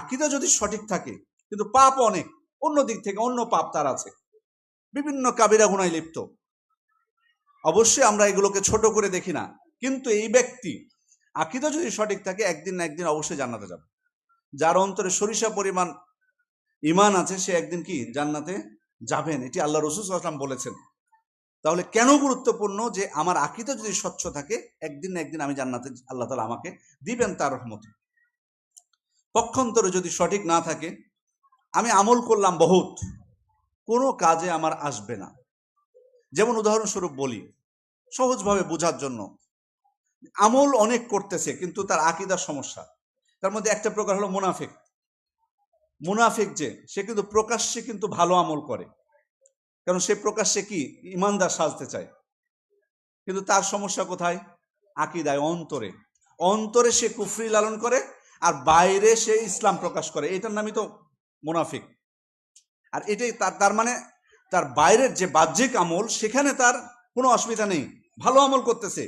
আকিদা যদি সঠিক থাকে, কিন্তু পাপ অনেক। অন্য দিক থেকে অন্য পাপ তার আছে। বিভিন্ন কাবিরা গুণায় লিপ্ত। অবশ্যই আমরা এগুলোকে ছোট করে দেখি না, কিন্তু এই ব্যক্তি আকিদা যদি সঠিক থাকে, একদিন না একদিন অবশ্যই জান্নাতে যাবে। যার অন্তরে সরিষা পরিমাণ ইমান আছে, সে একদিন কি জান্নাতে যাবেন? এটি আল্লাহ রসুল আসলাম বলেছেন। তাহলে কেন গুরুত্বপূর্ণ যে আমার আকিদা যদি স্বচ্ছ থাকে, একদিন না একদিন আমি জান্নাতে, আল্লাহ তালা আমাকে দিবেন তার রহমতে। পক্ষান্তরে যদি সঠিক না থাকে, আমি আমল করলাম বহুত, কোনো কাজে আমার আসবে না। যেমন উদাহরণস্বরূপ বলি, সহজভাবে বোঝার জন্য, আমল অনেক করতেছে, কিন্তু তার আকিদার সমস্যা। তার মধ্যে একটা প্রকার হলো মুনাফিক। মুনাফিক যে, সে কিন্তু প্রকাশ্যে কিন্তু ভালো আমল করে। কারণ সে প্রকাশ্যে কি? ইমানদার সাজতে চায়। কিন্তু তার সমস্যা কোথায়? আকিদায়, অন্তরে। অন্তরে সে কুফরি লালন করে আর বাইরে সে ইসলাম প্রকাশ করে, এটার নামই তো মুনাফিক। আর এটাই তার তার মানে তার বাইরের যে বাহ্যিক আমল, সেখানে তার কোনো অসুবিধা নেই। ভালো আমল করতেছে,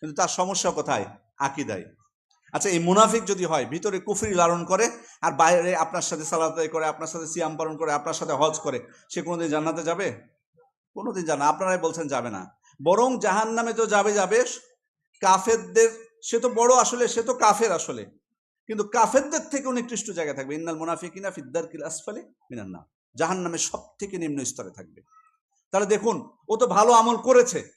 কিন্তু তার সমস্যা কোথায়? আকিদায়। আচ্ছা এই মুনাফিক যদি হয়, ভিতরে কুফরি লালন করে, আর বাইরে আপনার সাথে সালাদ করে, আপনার সাথে সিয়াম পালন করে, আপনার সাথে হজ করে, সে কোনোদিন জান্নাতে যাবে? কোনোদিন জানা, আপনারাই বলছেন যাবে না। বরং জাহান নামে তো যাবে যাবে। কাফেরদের, সে তো বড় আসলে, সে তো কাফের আসলে। কিন্তু কাফেরদের থেকে নিকৃষ্ট জায়গায় থাকবে। ইন্নাল মুনাফিকিনা ফিদ্দার কিল আসফালে মিনান না জাহান নামে সব থেকে নিম্ন স্তরে থাকবে। তাহলে দেখুন, ও তো ভালো আমল করেছে।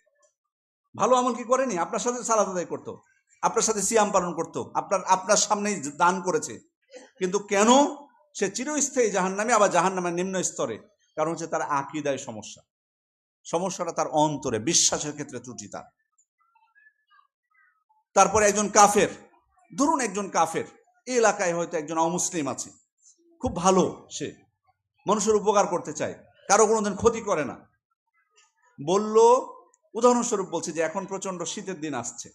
ভালো আমল কি করেনি? আপনার সাথে সালাদ আদায় করতো। আপনার সাথে সিয়াম পালন করতো। আপনার আপনার সামনেই দান করেছে। কিন্তু কেন? সে চিরস্থায়ী জাহান নামে আবার জাহান নামের নিম্ন স্তরে। কারণ হচ্ছে তার আকিদায় সমস্যা। সমস্যাটা তার অন্তরে, বিশ্বাসের ক্ষেত্রে ত্রুটি তার। তারপরে একজন কাফের। ধরুন একজন কাফের। এলাকায় হয়তো একজন অমুসলিম আছে। খুব ভালো সে। মানুষের উপকার করতে চায়। কারও কোনোদিন ক্ষতি করে না। বলল, উদাহরণস্বরূপ বলছি যে এখন প্রচণ্ড শীতের দিন আসছে।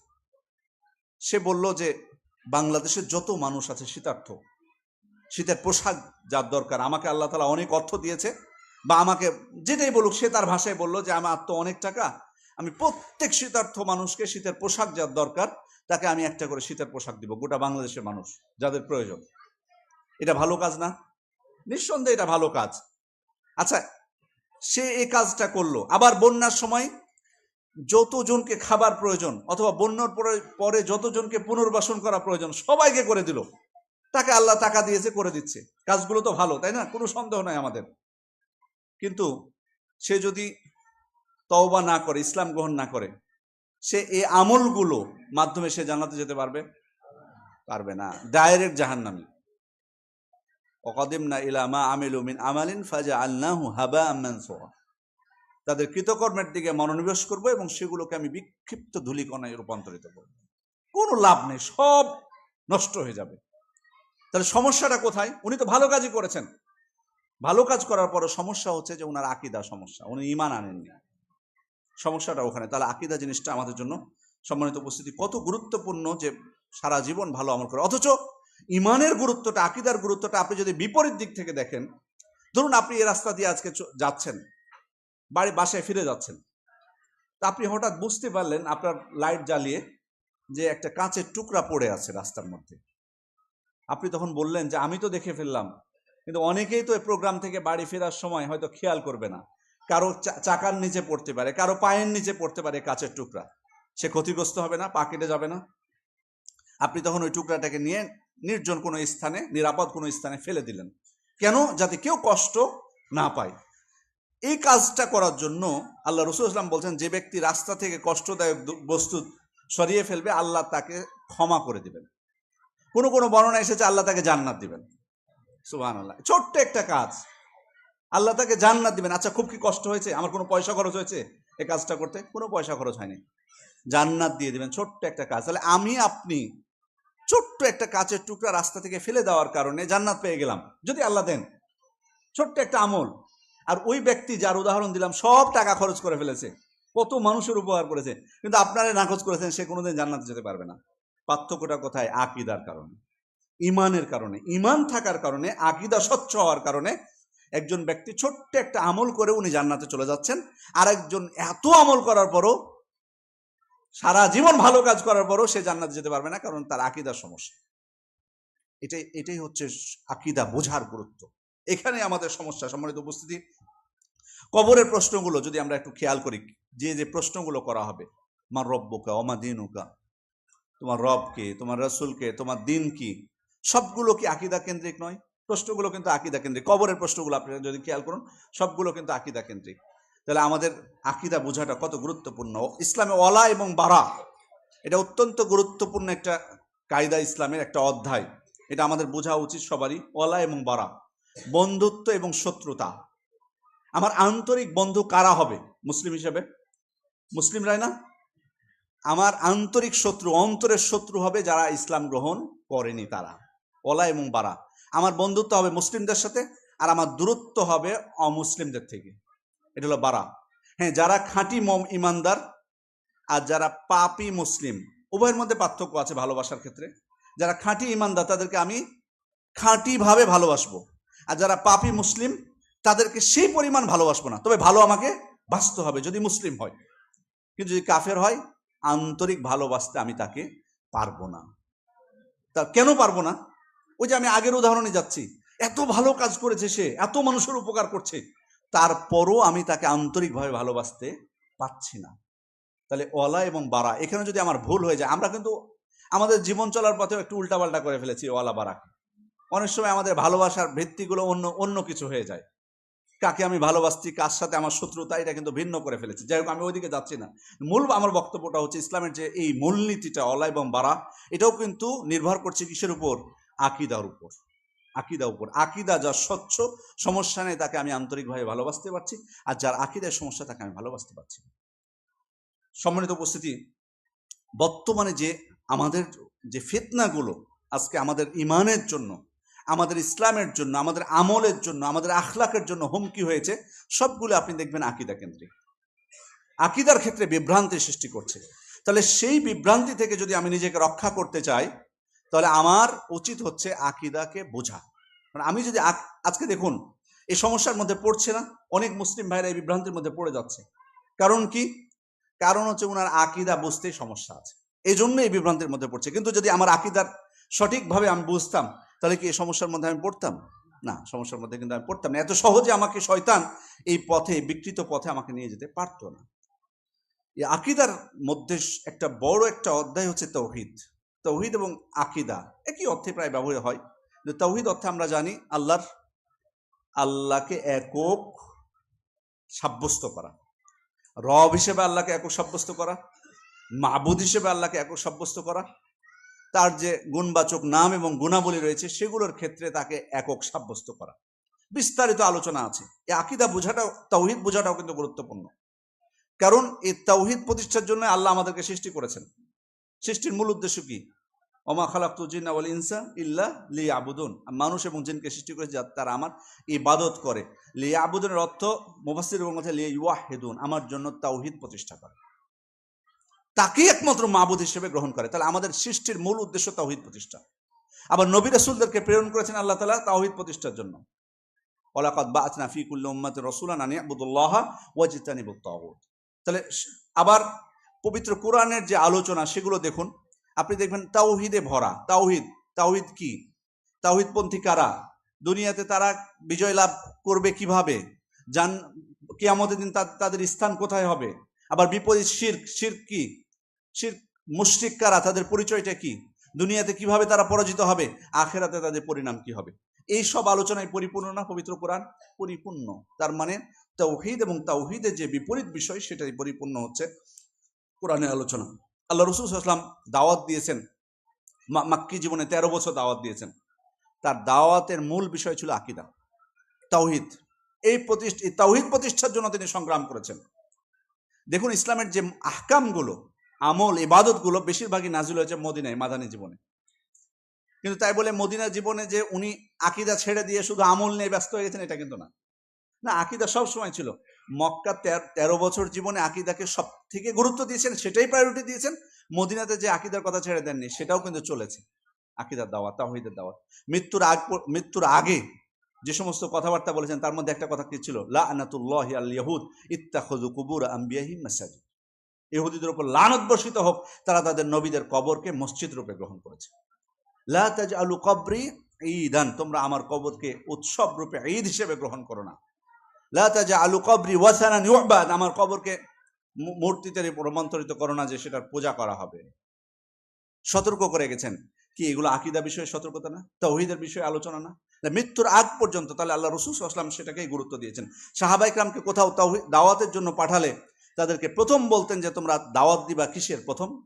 সে বলল যে বাংলাদেশের যত মানুষ আছে শীতার্থ, শীতের পোশাক যার দরকার, আমাকে আল্লাহ তালা অনেক অর্থ দিয়েছে বা আমাকে যেটাই বলুক সে তার ভাষায় বলল যে আমার তো অনেক টাকা, আমি প্রত্যেক শীতার্থ মানুষকে শীতের পোশাক যার দরকার তাকে আমি একটা করে শীতের পোশাক দিব, গোটা বাংলাদেশের মানুষ, যাদের প্রয়োজন। এটা ভালো কাজ না? নিঃসন্দেহে এটা ভালো কাজ। আচ্ছা সে এই কাজটা করল। আবার বন্যার সময় যতজনকে খাবার প্রয়োজন অথবা বন্যার পরে পরে যতজনকে পুনর্বাসন করা প্রয়োজন, সবাইকে করে দিল। তাকে আল্লাহ টাকা দিয়েছে, করে দিচ্ছে। কাজগুলো তো ভালো, তাই না? কোনো সন্দেহ নাই আমাদের। কিন্তু সে যদি তওবা না করে, ইসলাম গ্রহণ না করে সে এই আমলগুলো মাধ্যমে সে জানাতে যেতে পারবে? পারবে না। ডাইরেক্ট জাহান্নামি। অকদিম না ইলামা আমিলু মিন আমালিন ফাজা আল্লাহু হাবা আম্মান তাদের কৃতকর্মের দিকে মনোনিবেশ করব এবং সেগুলোকে আমি বিক্ষিপ্ত ধুলিকণায় রূপান্তরিত করব। কোনো লাভ নেই, সব নষ্ট হয়ে যাবে। তাহলে সমস্যাটা কোথায়? উনি তো ভালো কাজই করেছেন। ভালো কাজ করার পরে সমস্যা হচ্ছে যে ওনার আকিদা সমস্যা, উনি ইমান আনেননি। সমস্যাটা ওখানে। তাহলে আকিদা জিনিসটা আমাদের জন্য সম্মানিত উপস্থিতি। কত গুরুত্বপূর্ণ যে সারা জীবন ভালো আমল করে। অথচ ইমানের গুরুত্বটা, আকিদার গুরুত্বটা আপনি যদি বিপরীত দিক থেকে দেখেন, ধরুন আপনি এই রাস্তা দিয়ে আজকে যাচ্ছেন, বাড়ি বাসায় ফিরে যাচ্ছেন। তা আপনি হঠাৎ বুঝতে পারলেন আপনার লাইট জ্বালিয়ে যে একটা কাঁচের টুকরা পড়ে আছে রাস্তার মধ্যে। আপনি তখন বললেন যে, আমি তো দেখে ফেললাম। কিন্তু অনেকেই তো এই প্রোগ্রাম থেকে বাড়ি ফেরার সময় হয়তো খেয়াল করবে না। কারও চাকার নিচে পড়তে পারে, কারও পায়ের নিচে পড়তে পারে কাঁচের টুকরা। সে ক্ষতিগ্রস্ত হবে না, পা কেটে যাবে না। আপনি তখন ওই টুকরাটাকে নিয়ে নির্জন কোনো স্থানে, নিরাপদ কোনো স্থানে ফেলে দিলেন। কেন? যাতে কেউ কষ্ট না পায়। এই কাজটা করার জন্য আল্লাহ রসুল ইসলাম বলছেন, যে ব্যক্তি রাস্তা থেকে কষ্টদায়ক বস্তু সরিয়ে ফেলবে, আল্লাহ তাকে ক্ষমা করে দিবেন। কোনো কোনো বর্ণনা এসেছে, আল্লাহ তাকে জান্নাত দিবেন। সুহান আল্লাহ ছোট্ট একটা কাজ। আল্লাহ তাকে জান্নাত দিবেন। আচ্ছা খুব কি কষ্ট হয়েছে? আমার কোনো পয়সা খরচ হয়েছে এই কাজটা করতে? কোনো পয়সা খরচ হয়নি। জান্নাত দিয়ে দিবেন, ছোট্ট একটা কাজ। তাহলে আমি, আপনি ছোট্ট একটা কাচের টুকরা রাস্তা থেকে ফেলে দেওয়ার কারণে জান্নাত পেয়ে গেলাম। যদি আল্লাহ দেন। ছোট্ট একটা আমল। আর ওই ব্যক্তি যার উদাহরণ দিলাম, সব টাকা খরচ করে ফেলেছে। কত মানুষের উপহার করেছে। কিন্তু আপনারা নাকচ করেছেন, সে কোনোদিন জান্নাতে যেতে পারবে না। পার্থক্যটা কোথায়? আকিদার কারণে। ইমানের কারণে। ইমান থাকার কারণে, আকিদা স্বচ্ছ হওয়ার কারণে একজন ব্যক্তি ছোট্ট একটা আমল করে উনি জান্নাতে চলে যাচ্ছেন। আর একজন এত আমল করার পরও, সারা জীবন ভালো কাজ করার পরও সে জান্নাতে যেতে পারবে না কারণ তার আকিদার সমস্যা। এটাই এটাই হচ্ছে আকিদা বোঝার গুরুত্ব। এখানে আমাদের সমস্যা, সম্মানিত উপস্থিতি, কবরের প্রশ্নগুলো যদি আমরা একটু খেয়াল করি, যে যে প্রশ্নগুলো করা হবে আমার রব্বকা অমা দিনুকা? তোমার রবকে, তোমার রসুলকে, তোমার দিন কি সবগুলো কি আকিদা কেন্দ্রিক নয়? প্রশ্নগুলো কিন্তু আকিদা কেন্দ্রিক। কবরের প্রশ্নগুলো আপনারা যদি খেয়াল করুন, সবগুলো কিন্তু আকিদা কেন্দ্রিক। তাহলে আমাদের আকিদা বোঝাটা কত গুরুত্বপূর্ণ? ইসলামে অলা এবং বারা, এটা অত্যন্ত গুরুত্বপূর্ণ একটা কায়দা ইসলামের একটা অধ্যায়। এটা আমাদের বোঝা উচিত সবারই অলা এবং বারা। বন্ধুত্ব এবং শত্রুতা। আমার আন্তরিক বন্ধু কারা হবে? মুসলিম হিসেবে? মুসলিম রায় না? আমার আন্তরিক শত্রু, অন্তরের শত্রু হবে যারা ইসলাম গ্রহণ করেনি তারা। অলা এবং বারা। আমার বন্ধুত্ব হবে মুসলিমদের সাথে আর আমার দূরত্ব হবে অমুসলিমদের থেকে। এটা হলো বারা। হ্যাঁ যারা খাঁটি মম ইমানদার আর যারা পাপি মুসলিম, উভয়ের মধ্যে পার্থক্য আছে ভালোবাসার ক্ষেত্রে। যারা খাঁটি ইমানদার, তাদেরকে আমি খাঁটিভাবে ভালোবাসবো। আর যারা পাপি মুসলিম, তাদেরকে সেই পরিমাণ ভালোবাসবো না। তবে ভালো আমাকে বাঁচতে হবে যদি মুসলিম হয়। কিন্তু যদি কাফের হয়, আন্তরিক ভালোবাসতে আমি তাকে পারব না। তা কেন পারব না? ওই যে আমি আগের উদাহরণে যাচ্ছি। এত ভালো কাজ করেছে সে, এত মানুষের উপকার করছে। তারপরও আমি তাকে আন্তরিকভাবে ভালোবাসতে পারছি না। তাহলে ওয়ালা এবং বারা, এখানে যদি আমার ভুল হয়ে যায়, আমরা কিন্তু আমাদের জীবন চলার পথেও একটু উল্টাপাল্টা করে ফেলেছি ওয়ালা বারাকে। অনেক সময় আমাদের ভালোবাসার ভিত্তিগুলো অন্য অন্য কিছু হয়ে যায়। কাকে আমি ভালোবাসছি, কার সাথে আমার শত্রুতা, এটা কিন্তু ভিন্ন করে ফেলেছি। যাই হোক, আমি ওইদিকে যাচ্ছি না। মূল আমার বক্তব্যটা হচ্ছে ইসলামের যে এই মূলনীতিটা অলা এবং বারা, এটাও কিন্তু নির্ভর করছে কিসের উপর? আকিদার উপর আকিদা উপর। আকিদা যার স্বচ্ছ, সমস্যা নেই, তাকে আমি আন্তরিকভাবে ভালোবাসতে পারছি। আর যার আকিদার সমস্যা, তাকে আমি ভালোবাসতে পারছি। সম্মানিত উপস্থিতি, বর্তমানে যে আমাদের যে ফেতনাগুলো, আজকে আমাদের ইমানের জন্য, আমাদের ইসলামের জন্য, আমাদের আমলের জন্য, আমাদের আখলাকের জন্য হুমকি হয়েছে, সবগুলো আপনি দেখবেন আকিদা কেন্দ্রিক। আকিদার ক্ষেত্রে বিভ্রান্তি সৃষ্টি করছে। তাহলে সেই বিভ্রান্তি থেকে যদি আমি নিজেকে রক্ষা করতে চাই তাহলে আমার উচিত হচ্ছে আকিদাকে বোঝা। মানে আমি যদি আজকে দেখুন, এই সমস্যার মধ্যে পড়ছে না, অনেক মুসলিম ভাইরা এই বিভ্রান্তির মধ্যে পড়ে যাচ্ছে। কারণ কি? কারণ হচ্ছে ওনার আকিদা বুঝতেই সমস্যা আছে। এই জন্য এই বিভ্রান্তির মধ্যে পড়ছে। কিন্তু যদি আমার আকিদার সঠিকভাবে আমি বুঝতাম, তাহলে কি এই সমস্যার মধ্যে আমি পড়তাম? না, সমস্যার মধ্যে কিন্তু আমি পড়তাম না। এত সহজে আমাকে শয়তান এই পথে বিকৃত পথে আমাকে নিয়ে যেতে পারতো না। এই আকিদার মধ্যে একটা বড় একটা অধ্যায় হচ্ছে তৌহিদ। তৌহিদ এবং আকিদা, একই অর্থে প্রায় ব্যবহৃত হয়। তৌহিদ অর্থে আমরা জানি আল্লাহর, আল্লাহকে একক সাব্যস্ত করা। রব হিসেবে আল্লাহকে একক সাব্যস্ত করা, মাবুদ হিসেবে আল্লাহকে একক সাব্যস্ত করা, তার যে গুণবাচক নাম এবং গুণাবলী রয়েছে সেগুলোর ক্ষেত্রে তাকে একক সাব্যস্ত করা। বিস্তারিত আলোচনা আছে। এই আকিদা বোঝাটাও, তৌহিদ বোঝাটাও কিন্তু গুরুত্বপূর্ণ। কারণ এই তৌহিদ প্রতিষ্ঠার জন্য আল্লাহ আমাদেরকে সৃষ্টি করেছেন। সৃষ্টির মূল উদ্দেশ্য কি? অমা খালাক্তু জিন্না ওয়াল ইনসা ইল্লা লি আবুদুন মানুষ এবং জিনকে সৃষ্টি করেছে যাতে তারা আমার ইবাদত করে। লি আবুদুনের অর্থ এবং কথা লি ওয়াহিদুন আমার জন্য তাওহিদ প্রতিষ্ঠা করে। তাকে একমাত্র মাবুদ হিসেবে গ্রহণ করে। তাহলে আমাদের সৃষ্টির মূল উদ্দেশ্য তাওহিদ প্রতিষ্ঠা। আবার নবী রাসূলদেরকে প্রেরণ করেছেন আল্লাহ তালা তাওহিদ প্রতিষ্ঠার জন্য। ওয়ালাকাদ বাআতনা ফি কুল্লি উম্মাতিন রাসূলান আন ইয়াবুদুল্লাহ ওয়াজতানিবুত তাহলে আবার পবিত্র কোরআনের যে আলোচনা, সেগুলো দেখুন। আপনি দেখবেন তাওহিদে ভরা। তাওহিদ তাওহিদ কি? তাওহিদপন্থী কারা? দুনিয়াতে তারা বিজয় লাভ করবে কীভাবে? জান, কিয়ামতের দিন তাদের স্থান কোথায় হবে? আবার বিপরীত শির্ক শির্ক কি? শির্ক, মুশরিক কারা? তাদের পরিচয়টা কি? দুনিয়াতে কীভাবে তারা পরাজিত হবে? আখেরাতে তাদের পরিণাম কি হবে? এই সব আলোচনায় পরিপূর্ণ না পবিত্র কোরআন? পরিপূর্ণ। তার মানে তাওহিদ এবং তাওহিদের যে বিপরীত বিষয়, সেটাই পরিপূর্ণ হচ্ছে। কোরআনের আলোচনা। আল্লাহ রসুল আসলাম দাওয়াত দিয়েছেন। মাক্কি জীবনে তেরো বছর দাওয়াত দিয়েছেন। তার দাওয়াতের মূল বিষয় ছিল আকিদা, তাওহিদ। এই প্রতিষ্ঠা তাওহিদ প্রতিষ্ঠার জন্য তিনি সংগ্রাম করেছেন। দেখুন, ইসলামের যে আহকামগুলো, আমল, ইবাদতগুলো বেশিরভাগই নাজিল হয়েছে মদিনায়, মাদানী জীবনে। কিন্তু তাই বলে মদিনা জীবনে যে উনি আকিদা ছেড়ে দিয়ে শুধু আমল নিয়ে ব্যস্ত হয়ে গেছেন, এটা কিন্তু না। না, আকিদা সব সময় ছিল। মক্কা তের- বছর জীবনে আকিদাকে সব থেকে গুরুত্ব দিয়েছেন, সেটাই প্রায়োরিটি দিয়েছেন। মদিনাতে যে আকিদার কথা ছেড়ে দেননি, সেটাও কিন্তু চলেছে। আকিদার দাওয়াত তাহিদের দাওয়াত। মৃত্যুর আগ মৃত্যুর আগে যে সমস্ত কথাবার্তা বলেছেন, তার মধ্যে একটা কথা কি ছিল? লা আনাতুল্লাহ আল ইয়াহুদ কুবুর আম্বিয়াহিম ইহুদিদের উপর লানত বর্ষিত হোক, তারা তাদের নবীদের কবরকে মসজিদ রূপে গ্রহণ করেছে। লা তাজ আলু কবরি ঈদান, তোমরা আমার কবরকে উৎসব রূপে ঈদ হিসেবে গ্রহণ করো না। আলু কবরি আমার কবরকে মূর্তিতে রূপান্তরিত করো না যে সেটার পূজা করা হবে। সতর্ক করে গেছেন। কি এগুলো আকিদা বিষয়ে সতর্কতা না? তৌহিদের বিষয়ে আলোচনা না? মৃত্যুর আগ পর্যন্ত তাহলে আল্লাহ রসুল আসলাম সেটাকেই গুরুত্ব দিয়েছেন। সাহাবাইকরামকে কোথাও দাওয়াতের জন্য পাঠালে তাদেরকে প্রথম বলতেন যে, তোমরা দাওয়াত দিবা কিসের প্রথম?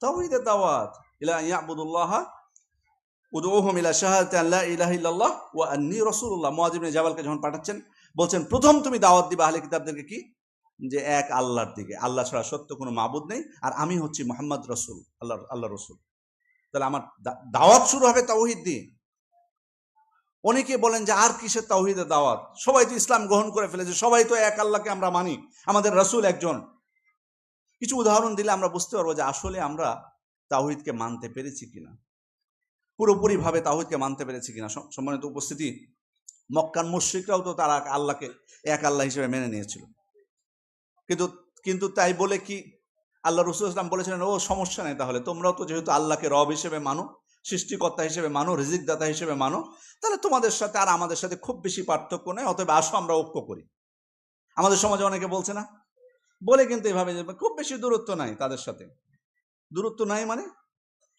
তাওহিদের দাওয়াত। ইলা ইয়াবুদুল্লাহ উদউহুম ইলা আল্লা ইলাহা ইল্লাল্লাহ ওয়া আন্নী রাসূলুল্লাহ। মুয়ায ইবনে জাবালকে যখন পাঠাচ্ছেন বলছেন, প্রথম তুমি দাওয়াত দিবা আহলে কিতাবদেরকে কি? যে এক আল্লাহর দিকে। আল্লাহ ছাড়া সত্য কোনো মাবুদ নেই। আর আমি হচ্ছি মোহাম্মদ রসুল আল্লাহ আল্লাহ রসুল। তাহলে আমার দাওয়াত শুরু হবে তাওহিদ দিয়ে। অনেকে বলেন যে, আর কিসের তাওহিদের দাওয়াত? সবাই তো ইসলাম গ্রহণ করে ফেলেছে। সবাই তো এক আল্লাহকে আমরা মানি। আমাদের রসুল একজন। কিছু উদাহরণ দিলে আমরা বুঝতে পারব যে, আসলে আমরা তাওহিদকে মানতে পেরেছি কিনা। পুরোপুরি ভাবে তাওহিদকে মানতে পেরেছি কিনা। সম্মানিত উপস্থিতি মক্কান মুশ্রিকরাও তো তারা আল্লাহকে এক আল্লাহ হিসেবে মেনে নিয়েছিল। কিন্তু কিন্তু তাই বলে কি আল্লাহ রসুল ইসলাম বলেছিলেন, ও, সমস্যা নেই তাহলে, তোমরাও তো যেহেতু আল্লাহকে রব হিসেবে মানো, সৃষ্টিকর্তা হিসেবে মানো রিজিক দাতা হিসেবে মানো, তাহলে তোমাদের সাথে আর আমাদের সাথে খুব বেশি পার্থক্য নেই, অতএব আসো আমরা ঐক্য করি। আমাদের সমাজে অনেকে বলছে না? বলে কিন্তু এভাবে যে খুব বেশি দূরত্ব নাই তাদের সাথে। দূরত্ব নাই মানে?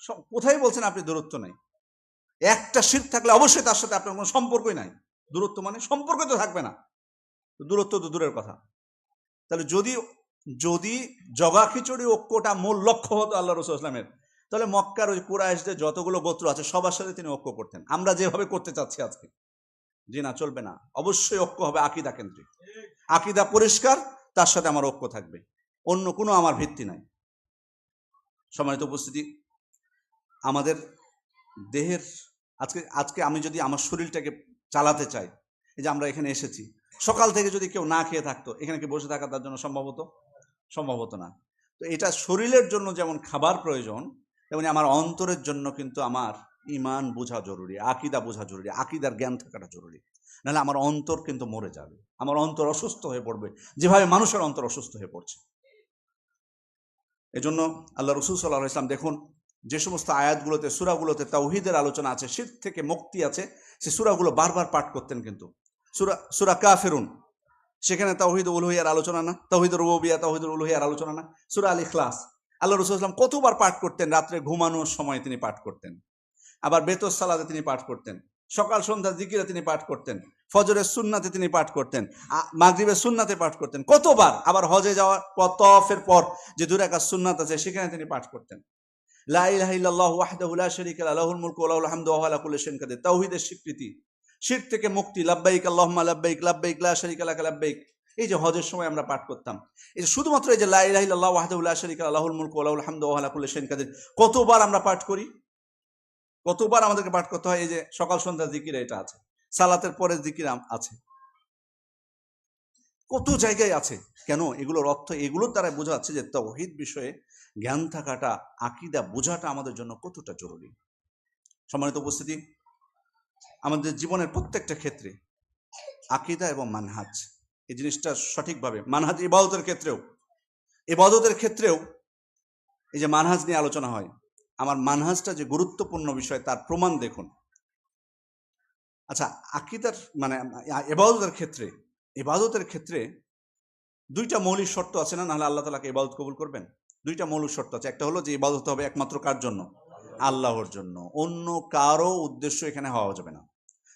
কোথায় বলছেন আপনি দূরত্ব নাই? একটা শীত থাকলে অবশ্যই তার সাথে আপনার কোনো সম্পর্কই নাই। দূরত্ব মানে সম্পর্ক তো থাকবে না। দূরত্ব তো দূরের কথা। তাহলে যদি যদি জগা খিচুড়ি ঐক্যটা মূল লক্ষ্য হতো আল্লাহ রসুল ইসলামের তাহলে মক্কার ওই কুরাইশদের যতগুলো গোত্র আছে সবার সাথে তিনি ঐক্য করতেন। আমরা যেভাবে করতে চাচ্ছি আজকে। জি না, চলবে না। অবশ্যই ঐক্য হবে আকিদা কেন্দ্রিক। আকিদা পরিষ্কার, তার সাথে আমার ঐক্য থাকবে। অন্য কোনো আমার ভিত্তি নাই। সম্মানিত উপস্থিতি, আমাদের দেহের, আজকে আজকে আমি যদি আমার শরীরটাকে চালাতে চাই। এই যে আমরা এখানে এসেছি। সকাল থেকে যদি কেউ না খেয়ে থাকতো, এখানে কি বসে থাকা তার জন্য সম্ভবত সম্ভবত না। তো এটা শরীরের জন্য যেমন খাবার প্রয়োজন, তেমনি আমার অন্তরের জন্য কিন্তু আমার ইমান বোঝা জরুরি, আকিদা বোঝা জরুরি, আকিদার জ্ঞান থাকাটা জরুরি। নাহলে আমার অন্তর কিন্তু মরে যাবে। আমার অন্তর অসুস্থ হয়ে পড়বে। যেভাবে মানুষের অন্তর অসুস্থ হয়ে পড়ছে। এজন্য আল্লাহ রসুল সাল্লাহ ইসলাম দেখুন যে সমস্ত আয়াতগুলোতে, সুরাগুলোতে তাওহিদের আলোচনা আছে শীত থেকে মুক্তি আছে, সে সুরাগুলো বারবার পাঠ করতেন কিন্তু। সুরা সুরা কাফেরুন, সেখানে তাওহিদ উলহিয়ার আলোচনা না, তাওহিদ রুবিয়া তাওহিদ উলহিয়ার আলোচনা না। সুরা আল ইখলাস আল্লাহ রসুল ইসলাম কতবার পাঠ করতেন? রাত্রে ঘুমানোর সময় তিনি পাঠ করতেন। আবার বেতর সালাদে তিনি পাঠ করতেন। সকাল, সন্ধ্যা জিকিরে তিনি পাঠ করতেন। ফজরের সুন্নাতে তিনি পাঠ করতেন। মাগরিবের সুন্নাতে পাঠ করতেন। কতবার? আবার হজে যাওয়ার পর তফের পর যে দুরাকার সুন্নাত আছে, সেখানে তিনি পাঠ করতেন। তাওহীদের স্বীকৃতি। শিরক থেকে মুক্তি। লাব্বাইক আল্লাহুম্মা লাব্বাইক লাব্বাইক লা শারীকা লাকা লাব্বাইক। এই যে হজের সময় আমরা পাঠ করতাম। এই যে শুধুমাত্র এই যে লা ইলাহা ইল্লাল্লাহু ওয়াহদাহু লা শারীকা লাহু লাহুল মুলকু ওয়া লাহুল হামদু ওয়া আলা কুল্লি শাইইন কাদির। কতবার আমরা পাঠ করি? কতবার আমাদেরকে পাঠ করতে হয়? এই যে সকাল, সন্ধ্যা জিকিরে এটা আছে। সালাতের পরে জিকির আছে। কত জায়গায় আছে। কেন? এগুলোর অর্থ এগুলোর দ্বারা বোঝা যাচ্ছে যে তৌহিদ বিষয়ে জ্ঞান থাকাটা, আকিদা বোঝাটা আমাদের জন্য কতটা জরুরি? সম্মানিত উপস্থিতি, আমাদের জীবনের প্রত্যেকটা ক্ষেত্রে আকিদা এবং মানহাজ, এই জিনিসটা সঠিকভাবে, মানহাজ ইবাদতের ক্ষেত্রেও ইবাদতের ক্ষেত্রেও এই যে মানহাজ নিয়ে আলোচনা হয়, আমার মানহাজটা যে গুরুত্বপূর্ণ বিষয় তার প্রমাণ দেখুন। আচ্ছা আকিদার মানে এবাদতের ক্ষেত্রে এবাদতের ক্ষেত্রে দুইটা মৌলিক শর্ত আছে না? নাহলে আল্লাহ তালাকে ইবাদত কবুল করবেন? দুইটা মৌলিক শর্ত আছে। একটা হলো যে ইবাদত হবে একমাত্র কার জন্য? আল্লাহর জন্য। অন্য কারও উদ্দেশ্য এখানে হওয়া যাবে না।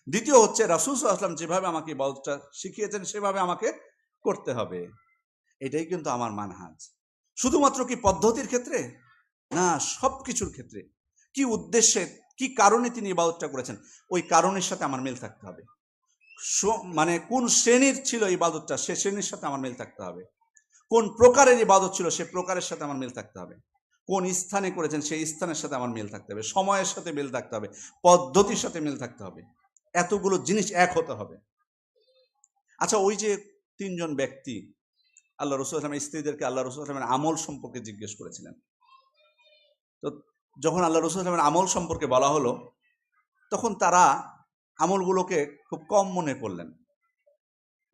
দ্বিতীয় হচ্ছে রাসুল আসলাম যেভাবে আমাকে ইবাদতটা শিখিয়েছেন, সেভাবে আমাকে করতে হবে। এটাই কিন্তু আমার মানহাজ। শুধুমাত্র কি পদ্ধতির ক্ষেত্রে? না সব কিছুর ক্ষেত্রে। কি উদ্দেশ্যে, কি কারণে তিনি ইবাদতটা করেছেন? ওই কারণের সাথে আমার মিল থাকতে হবে। মানে কোন শ্রেণির ছিল ইবাদতটা, সে শ্রেণির সাথে আমার মিল থাকতে হবে। কোন প্রকারের ইবাদত ছিল সে প্রকারের সাথে আমার মিল থাকতে হবে। কোন স্থানে করেছেন সেই স্থানের সাথে আমার মিল থাকতে হবে। সময়ের সাথে মিল থাকতে হবে। পদ্ধতির সাথে মিল থাকতে হবে। এতগুলো জিনিস এক হতে হবে। আচ্ছা ওই যে তিনজন ব্যক্তি, আল্লাহ রসুল আসলামের স্ত্রীদেরকে আল্লাহ রসুল আসলামের আমল সম্পর্কে জিজ্ঞেস করেছিলেন। তো যখন আল্লাহ রসুল আসলামের আমল সম্পর্কে বলা হলো, তখন তারা আমলগুলোকে খুব কম মনে করলেন।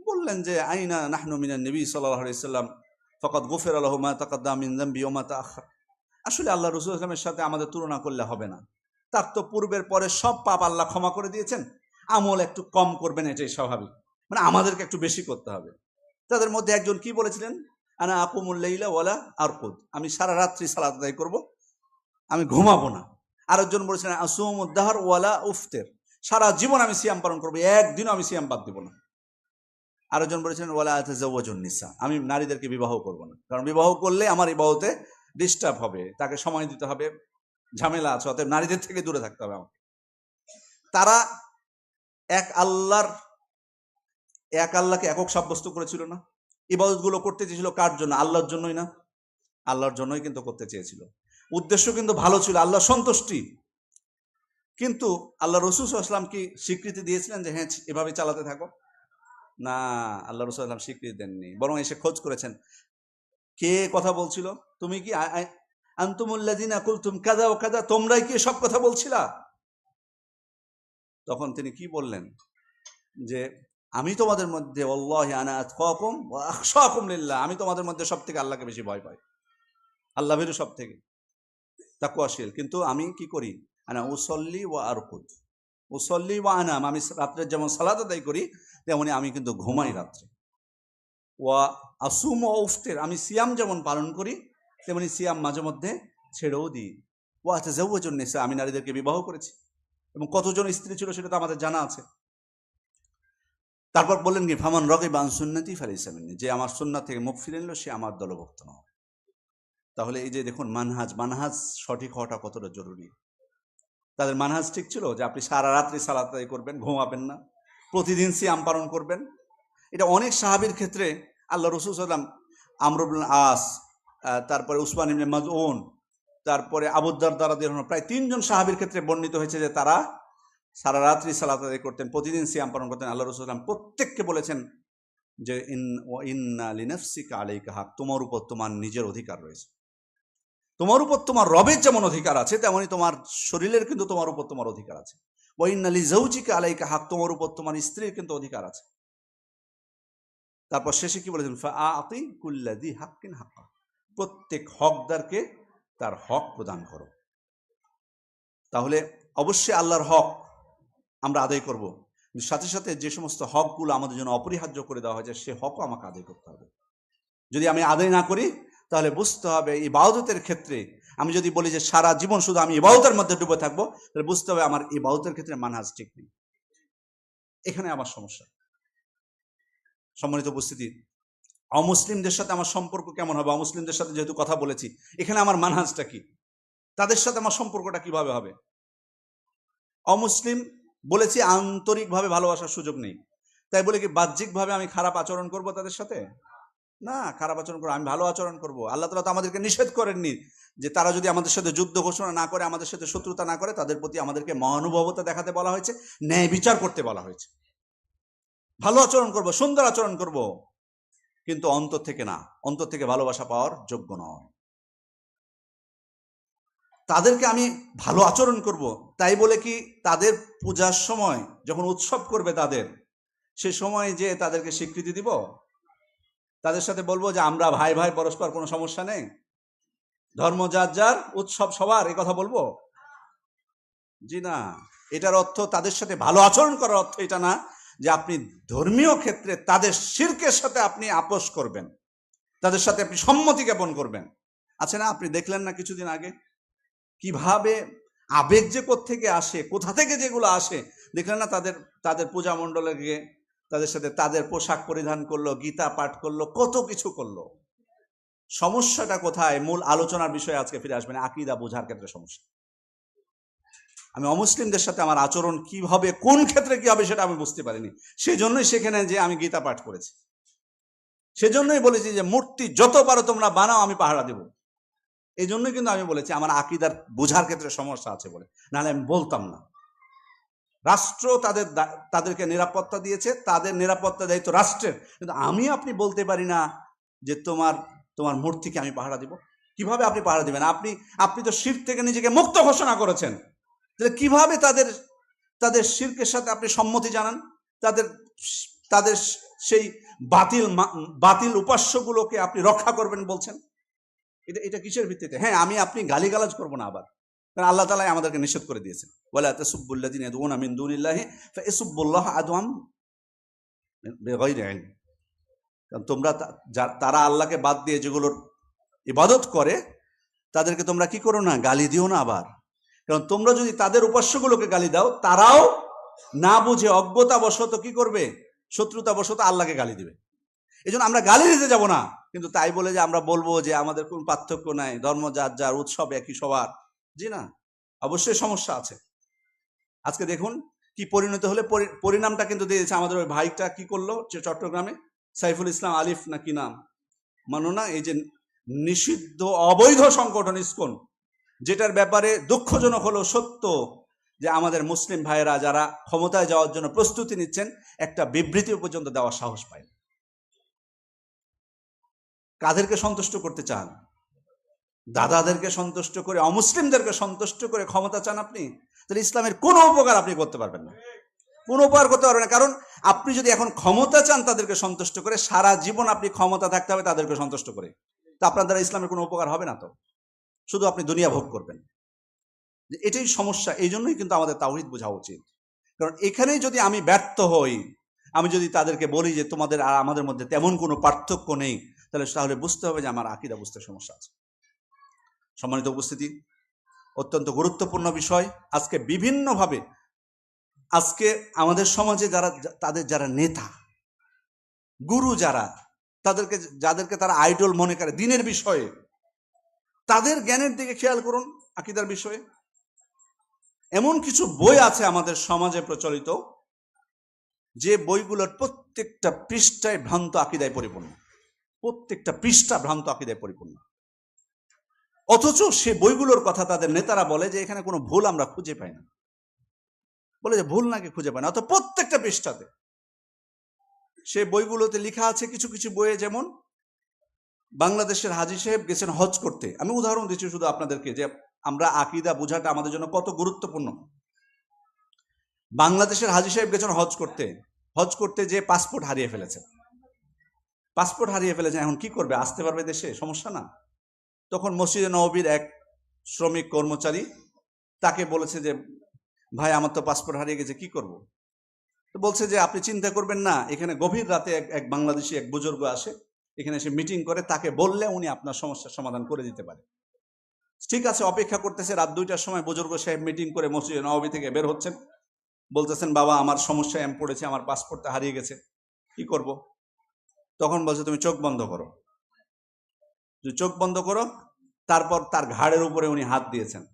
বললেন যে, আইনা নাহনু মিনান নবী সাল্লাহ সাল্লাম ফকত গুফের আলহ মা তাকাদ্দা মিন জাম্বি ওমা আসলে আল্লাহ রসুল আসলামের সাথে আমাদের তুলনা করলে হবে না। তার তো পূর্বের পরে সব পাপ আল্লাহ ক্ষমা করে দিয়েছেন। আমল একটু কম করবেন, এটাই স্বাভাবিক। মানে আমাদেরকে একটু বেশি করতে হবে। তাদের মধ্যে একজন কি বলেছিলেন? আনা আকুমুল্লাইলা ওয়ালা আরকুদ। আমি সারা রাত্রি সালাত আদায় করব, আমি ঘুমাবো না। আরেকজন বলেছিলেন আসুম উদ্দাহার ওয়ালা উফতের। সারা জীবন আমি সিয়াম পালন করব, একদিনও আমি সিয়াম বাদ দিব না। আরেকজন বলেছিলেন, ওয়ালা আতাজাওয়াজুন নিসা। আমি নারীদেরকে বিবাহ করব না। কারণ বিবাহ করলে আমার বিবাহতে ডিস্টার্ব হবে, তাকে সময় দিতে হবে, ঝামেলা আছে, অতএব নারীদের থেকে দূরে থাকতে হবে আমাকে। তারা এক আল্লাহর, এক আল্লাহকে একক সাব্যস্ত করেছিল না। ইবাদতগুলো করতে চেয়েছিল কার জন্য? আল্লাহর জন্যই না। আল্লাহর জন্যই কিন্তু করতে চেয়েছিল। উদ্দেশ্য কিন্তু ভালো ছিল, আল্লাহ সন্তুষ্টি। কিন্তু আল্লাহ রসুল আসলাম কি স্বীকৃতি দিয়েছিলেন যে হ্যাঁ এভাবে চালাতে থাকো? না, আল্লাহ রসুল আসলাম স্বীকৃতি দেননি। বরং এসে খোঁজ করেছেন। কে কথা বলছিল? তুমি কি আন্তুমুল্লাদিনা কুলতুম কাদা ও কাদা তোমরাই কি সব কথা বলছিলা? তখন তিনি কি বললেন? যে, আমি তোমাদের মধ্যে অল্লাহ আনা ওয়া আখশাকুম লিল্লাহ, আমি তোমাদের মধ্যে সব থেকে আল্লাহকে বেশি ভয় পাই। আল্লাহ ভীরু সব থেকে তাকুয়াশীল। কিন্তু আমি কি করি? আনা উসল্লি ওয়া আরকুদ। উসল্লি ওয়া আনাম আমি রাত্রে যেমন সালাদ আদায় করি তেমনি আমি কিন্তু ঘুমাই রাত্রে। ওয়া আসুম ও উফতের, আমি সিয়াম যেমন পালন করি, তেমনি সিয়াম মাঝে মধ্যে ছেড়েও দিই। ও আচ্ছা জন্য নেশা আমি নারীদেরকে বিবাহ করেছি। এবং কতজন স্ত্রী ছিল সেটা তো আমাদের জানা আছে। তারপর বললেন কি, ফামান রকে বান সুন্নতি ফালিসামিনী যে আমার সুন্নাত থেকে মুখ ফিরে নিল, সে আমার দলভুক্ত নয়। তাহলে এই যে দেখুন, মানহাজ মানহাজ সঠিক হওয়াটা কতটা জরুরি? তাদের মানহাজ ঠিক ছিল যে আপনি সারা রাত্রি সালাত করবেন, ঘুমাবেন না। প্রতিদিন সিয়াম পালন করবেন। এটা অনেক সাহাবির ক্ষেত্রে আল্লাহ রসুল সাল্লাম আমরুল আস তারপরে উসমান ইবনে মাজউন তারপরে আবুদ্দার দ্বারা প্রায় তিনজন সাহাবির ক্ষেত্রে বর্ণিত হয়েছে যে তারা সারা রাত্রি সালাত আদায় করতেন, প্রতিদিন সিয়াম পালন করতেন। আল্লাহ রসুল সাল্লাম প্রত্যেককে বলেছেন যে, ইন ইন্না লিনাফসিকা আলাইকা হাক, তোমার উপর তোমার নিজের অধিকার রয়েছে। তোমার উপর তোমার রবের যেমন অধিকার আছে, তেমনি তোমার শরীরের কিন্তু তোমার উপর তোমার অধিকার আছে। ওয়াইনালি হাক, তোমার উপর তোমার স্ত্রীর কিন্তু অধিকার আছে। তারপর শেষে কি বলেছেন? হাক্কিন হাক্কা। প্রত্যেক হকদারকে তার হক প্রদান করো। তাহলে অবশ্যই আল্লাহর হক আমরা আদায় করব। সাথে সাথে যে সমস্ত হকগুলো আমাদের জন্য অপরিহার্য করে দেওয়া হয়েছে, সে হকও আমাকে আদায় করতে হবে। যদি আমি আদায় না করি, তাহলে বুঝতে হবে ইবাদতের ক্ষেত্রে আমি যদি বলি যে সারা জীবন শুধু আমি ইবাদতের মধ্যে ডুবে থাকব, তাহলে বুঝতে হবে আমার ইবাদতের ক্ষেত্রে মানহাজ ঠিক নেই। এখানে আমার সমস্যা। সম্মানিত উপস্থিতি, অমুসলিমদের সাথে আমার সম্পর্ক কেমন হবে? অমুসলিমদের সাথে যেহেতু কথা বলেছি, এখানে আমার মানহাজটা কি? তাদের সাথে আমার সম্পর্কটা কীভাবে হবে? অমুসলিম বলেছি আন্তরিকভাবে ভালোবাসার সুযোগ নেই। তাই বলে কি বাহ্যিকভাবে আমি খারাপ আচরণ করব তাদের সাথে? না, খারাপ আচরণ করব আমি ভালো আচরণ করব। আল্লাহ তালা তো আমাদেরকে নিষেধ করেননি যে তারা যদি আমাদের সাথে যুদ্ধ ঘোষণা না করে, আমাদের সাথে শত্রুতা না করে, তাদের প্রতি আমাদেরকে মহানুভবতা দেখাতে বলা হয়েছে, ন্যায় বিচার করতে বলা হয়েছে। ভালো আচরণ করব, সুন্দর আচরণ করব, কিন্তু অন্তর থেকে না, অন্তর থেকে ভালোবাসা পাওয়ার যোগ্য নয়। তাদেরকে আমি ভালো আচরণ করব, তাই বলে কি তাদের পূজার সময় যখন উৎসব করবে তাদের, সে সময় যে তাদেরকে স্বীকৃতি দিব তাদের সাথে বলব যে আমরা ভাই ভাই পরস্পর কোনো সমস্যা নেই। ধর্ম যার যার, উৎসব সবার, এ কথা বলব? জি না। এটার অর্থ তাদের সাথে ভালো আচরণ করার অর্থ এটা না যে আপনি ধর্মীয় ক্ষেত্রে তাদের শির্কের সাথে আপনি আপোষ করবেন। তাদের সাথে আপনি সম্মতি জ্ঞাপন করবেন। আছে না, আপনি দেখলেন না কিছুদিন আগে? কীভাবে আবেগ যে থেকে আসে, কোথা থেকে যেগুলো আসে, দেখলেন না তাদের তাদের পূজা মণ্ডলে গিয়ে তাদের সাথে তাদের পোশাক পরিধান করল, গীতা পাঠ করল, কত কিছু করল। সমস্যাটা কোথায়? মূল আলোচনার বিষয়ে আজকে ফিরে আসবেন আকিদা বোঝার ক্ষেত্রে সমস্যা। আমি অমুসলিমদের সাথে আমার আচরণ কি হবে কোন ক্ষেত্রে কি হবে সেটা আমি বুঝতে পারিনি। সেই জন্যই সেখানে যে আমি গীতা পাঠ করেছি। সেজন্যই বলেছি যে, মূর্তি যত পারো তোমরা বানাও, আমি পাহারা দেব। এই জন্যই কিন্তু আমি বলেছি, আমার আকিদার বোঝার ক্ষেত্রে সমস্যা আছে বলে। নাহলে আমি বলতাম না। রাষ্ট্র তাদের তাদেরকে নিরাপত্তা দিয়েছে, তাদের নিরাপত্তা দায়িত্ব রাষ্ট্রের। কিন্তু আমি আপনি বলতে পারি না যে তোমার তোমার মূর্তিকে আমি পাহারা দিব। কীভাবে আপনি পাহারা দিবেন? আপনি আপনি তো শির থেকে নিজেকে মুক্ত ঘোষণা করেছেন। তাহলে কীভাবে তাদের তাদের শিরকের সাথে আপনি সম্মতি জানান? তাদের তাদের সেই বাতিল বাতিল উপাস্যগুলোকে আপনি রক্ষা করবেন বলছেন? এটা এটা কিসের ভিত্তিতে? হ্যাঁ আমি, আপনি গালিগালাজ করব না আবার। কারণ আল্লাহ তালাই আমাদেরকে নিষেধ করে দিয়েছেন। বলে তাসুবুল্লাদিন ইয়াদউনা মিন দুনিল্লাহি ফাইসুবুল্লাহ আদওয়াম বিগাইরি ইলম। কারণ তোমরা তারা আল্লাহকে বাদ দিয়ে যেগুলোর ইবাদত করে, তাদেরকে তোমরা কি করো না, গালি দিও না আবার। কারণ তোমরা যদি তাদের উপাস্যগুলোকে গালি দাও, তারাও না বুঝে অজ্ঞতা বশত কি করবে? শত্রুতা বশত আল্লাহকে গালি দিবে। এই জন্য আমরা গালি দিতে যাব না। কিন্তু তাই বলে যে আমরা বলব যে আমাদের কোন পার্থক্য নাই, ধর্ম যার যার উৎসব একই সবার। জি না? অবশ্যই সমস্যা আছে। আজকে দেখুন কি পরিণত হলে পরি- পরিণামটা কিন্তু দিয়েছে আমাদের ওই ভাইটা কি করল চট্টগ্রামে? সাইফুল ইসলাম আলিফ না কি নাম? মানো না এই যে নিষিদ্ধ অবৈধ সংগঠন ইসকন, যেটার ব্যাপারে দুঃখজনক হলো সত্য যে আমাদের মুসলিম ভাইয়েরা যারা ক্ষমতায় যাওয়ার জন্য প্রস্তুতি নিচ্ছেন, একটা বিবৃতি পর্যন্ত দেওয়ার সাহস পায় কাদেরকে সন্তুষ্ট করতে চান? দাদাদেরকে সন্তুষ্ট করে, অমুসলিমদেরকে সন্তুষ্ট করে ক্ষমতা চান আপনি, তাহলে ইসলামের কোনো উপকার আপনি করতে পারবেন না। কোনো উপকার করতে পারবেন না। কারণ আপনি যদি এখন ক্ষমতা চান তাদেরকে সন্তুষ্ট করে, সারা জীবন আপনি ক্ষমতা থাকতে হবে তাদেরকে সন্তুষ্ট করে। তা আপনার দ্বারা ইসলামের কোনো উপকার হবে না তো? শুধু আপনি দুনিয়া ভোগ করবেন। এটাই সমস্যা এই জন্যই কিন্তু আমাদের তাওহিদ বোঝা উচিত। কারণ এখানেই যদি আমি ব্যর্থ হই, আমি যদি তাদেরকে বলি যে তোমাদের আর আমাদের মধ্যে তেমন কোনো পার্থক্য নেই, তাহলে তাহলে বুঝতে হবে যে আমার আকিদা বুঝতে সমস্যা আছে। সম্মানিত উপস্থিতি, অত্যন্ত গুরুত্বপূর্ণ বিষয়। আজকে বিভিন্নভাবে আজকে আমাদের সমাজে যারা, তাদের যারা নেতা, গুরু যারা, তাদেরকে, যাদেরকে তারা আইডল মনে করে দিনের বিষয়ে, তাদের জ্ঞানের দিকে খেয়াল করুন আকিদার বিষয়ে। এমন কিছু বই আছে আমাদের সমাজে প্রচলিত, যে বইগুলোর প্রত্যেকটা পৃষ্ঠায় ভ্রান্ত আকিদায় পরিপূর্ণ। প্রত্যেকটা পৃষ্ঠা ভ্রান্ত আকিদায় পরিপূর্ণ। অথচ সে বইগুলোর কথা তাদের নেতারা বলে যে এখানে কোনো ভুল আমরা খুঁজে পাই না। বলে যে ভুল নাকি খুঁজে পাই না অত প্রত্যেকটা পৃষ্ঠাতে। সে বইগুলোতে লেখা আছে কিছু কিছু বইয়ে যেমন, বাংলাদেশের হাজি সাহেব গেছেন হজ করতে। আমি উদাহরণ দিচ্ছি শুধু আপনাদেরকে যে আমরা আকিদা বোঝাটা আমাদের জন্য কত গুরুত্বপূর্ণ। বাংলাদেশের হাজি সাহেব গেছেন হজ করতে। হজ করতে যে পাসপোর্ট হারিয়ে ফেলেছে পাসপোর্ট হারিয়ে ফেলেছে এখন কি করবে? আসতে পারবে দেশে? সমস্যা না। তখন মসজিদে নবীর এক শ্রমিক কর্মচারী তাকে বলেছে যে, ভাই, আমার তো পাসপোর্ট হারিয়ে গেছে, কি করব? তো বলছে যে, আপনি চিন্তা করবেন না, এখানে গভীর রাতে এক এক বাংলাদেশি এক বুজুর্গ আসে, এখানে এসে মিটিং করে, তাকে বললে উনি আপনার সমস্যার সমাধান করে দিতে পারে। ঠিক আছে, অপেক্ষা করতেছে, রাত দুইটার সময় বুজুর্গ সাহেব মিটিং করে মসজিদে নবী থেকে বের হচ্ছেন। বলতেছেন, বাবা, আমার সমস্যায় এম পড়েছে, আমার পাসপোর্টটা হারিয়ে গেছে, কি করব? তখন বলছে, তুমি চোখ বন্ধ করো। যে চোখ বন্ধ করো, তারপর তার ঘাড়ের উপরে উনি হাত দিয়েছেন।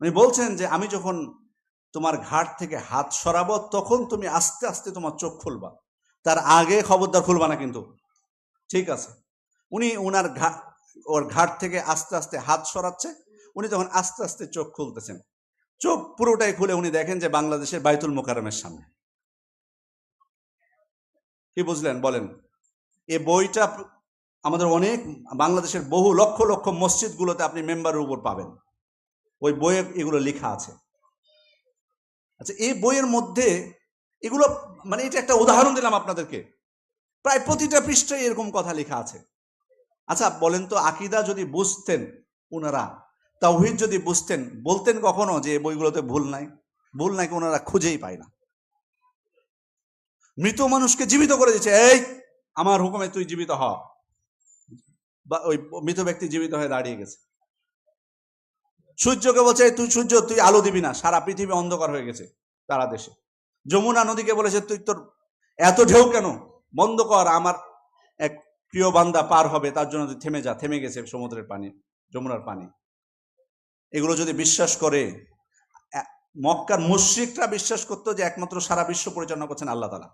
উনি বলছেন যে, আমি যখন তোমার ঘাট থেকে হাত সরাবো, তখন তুমি আস্তে আস্তে তোমার চোখ খুলবা। তার আগে খবরদার খুলবা না কিন্তু। ঠিক আছে? উনি ওনার ঘা, ওর ঘাট থেকে আস্তে আস্তে হাত সরাচ্ছে। উনি তখন আস্তে আস্তে চোখ খুলতেছেন। চোখ পুরোটাই খুলে উনি দেখেন যে বাংলাদেশের বাইতুল মোকারমের সামনে। কি বুঝলেন? বলেন, এ বইটা আমাদের অনেক বাংলাদেশের বহু লক্ষ লক্ষ মসজিদগুলোতে আপনি মেম্বারের উপর পাবেন। ওই বইয়ে এগুলো লেখা আছে। আচ্ছা এই বইয়ের মধ্যে এগুলো মানে এটা একটা উদাহরণ দিলাম আপনাদেরকে। প্রায় প্রতিটা পৃষ্ঠায় এরকম কথা লেখা আছে। আচ্ছা বলেন তো, আকিদা যদি বুঝতেন ওনারা তাওহিদ যদি বুঝতেন, বলতেন কখনো যে বইগুলোতে ভুল নাই? ভুল নাকি ওনারা খুঁজেই পায় না। মৃত মানুষকে জীবিত করে দিচ্ছে, এই, আমার হুকুমে তুই জীবিত হ। বা ওই মৃত ব্যক্তি জীবিত হয়ে দাঁড়িয়ে গেছে। সূর্যকে বলছে তুই সূর্য, তুই আলো দিবি না, সারা পৃথিবী অন্ধকার হয়ে গেছে তারা দেশে। যমুনা নদীকে বলেছে, তুই তোর এত ঢেউ কেন? বন্ধ কর, আমার এক প্রিয় বান্দা পার হবে, তার জন্য তুই থেমে যা। থেমে গেছে সমুদ্রের পানি, যমুনার পানি। এগুলো যদি বিশ্বাস করে মক্কার মুশ্রিকরা বিশ্বাস করতো যে একমাত্র সারা বিশ্ব পরিচালনা করছেন আল্লাহ তালা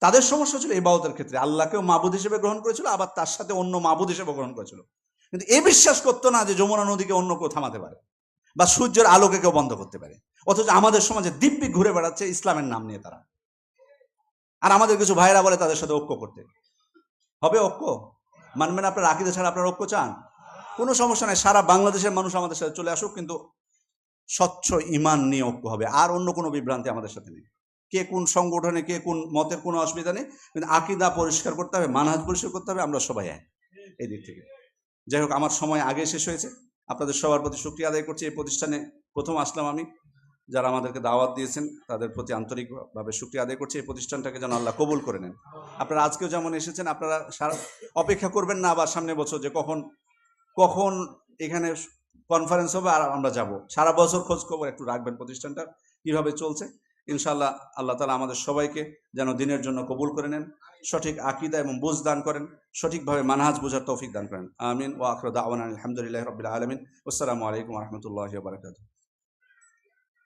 তাদের সমস্যা ছিল ইবাদতের ক্ষেত্রে। আল্লাহকেও মাবুদ হিসেবে গ্রহণ করেছিল, আবার তার সাথে অন্য মাবুদ হিসেবে গ্রহণ করেছিল। কিন্তু এ বিশ্বাস করতো না যে যমুনা নদীকে অন্য কেউ থামাতে পারে বা সূর্যের আলোকে কেউ বন্ধ করতে পারে। অথচ আমাদের সমাজে দিব্যি ঘুরে বেড়াচ্ছে ইসলামের নাম নিয়ে তারা। আর আমাদের কিছু ভাইরা বলে তাদের সাথে ঐক্য করতে। হবে ঐক্য? মানবেন আপনার? আকিদে ছাড়া আপনার ঐক্য চান? কোনো সমস্যা নাই, সারা বাংলাদেশের মানুষ আমাদের সাথে চলে আসুক, কিন্তু স্বচ্ছ ইমান নিয়ে ঐক্য হবে। আর অন্য কোনো বিভ্রান্তি আমাদের সাথে নেই। কে কোন সংগঠনে, কে কোন মতের কোনো অসুবিধা নেই। কিন্তু আকিদা পরিষ্কার করতে হবে, মানহাজ পরিষ্কার করতে হবে, আমরা সবাই এক। এই দিক থেকে। যাই হোক, আমার সময় আগে শেষ হয়েছে। আপনাদের সবার প্রতি শুক্রিয়া আদায় করছি এই প্রতিষ্ঠানে। প্রথম আসলাম আমি। যারা আমাদেরকে দাওয়াত দিয়েছেন, তাদের প্রতি আন্তরিকভাবে শুক্রিয়া আদায় করছি। এই প্রতিষ্ঠানটাকে যেন আল্লাহ কবুল করে নেন। আপনারা আজকেও যেমন এসেছেন, আপনারা সারা অপেক্ষা করবেন না আবার সামনে বছর যে কখন কখন এখানে কনফারেন্স হবে আর আমরা যাব। সারা বছর খোঁজ খবর একটু রাখবেন প্রতিষ্ঠানটা, কীভাবে চলছে। ইনশাআল্লাহ আল্লাহ তালা আমাদের সবাইকে যেন দিনের জন্য কবুল করে নেন, সঠিক আকিদা এবং বুঝ দান করেন, সঠিকভাবে মানহাজ বোঝার তৌফিক দান করেন। আমিন। ও আখরদ আওয়ান আলহামদুলিল্লাহ রবিল আলমিন। আসসালামু আলাইকুম রহমতুল্লাহ বারকাত